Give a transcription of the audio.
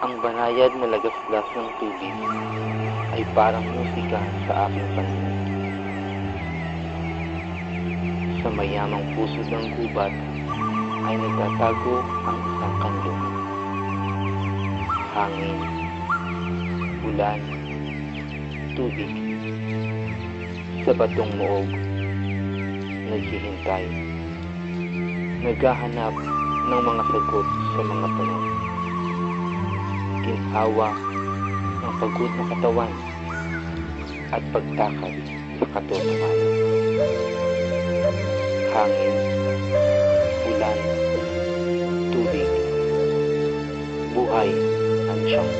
Ang banayad na lagaslas ng tubig ay parang musika sa aking pandinig. Sa mayamang puso ng gubat ay nagtatago ang isang kanlong. Hangin, ulan, tubig. Sa batong moog, naghihintay. Naghahanap ng mga sagot sa mga tanong. Ginhawa ng pagod na katawan at pagtakal sa katotohanan. Hangin, ulan, tubig, buhay ang siyang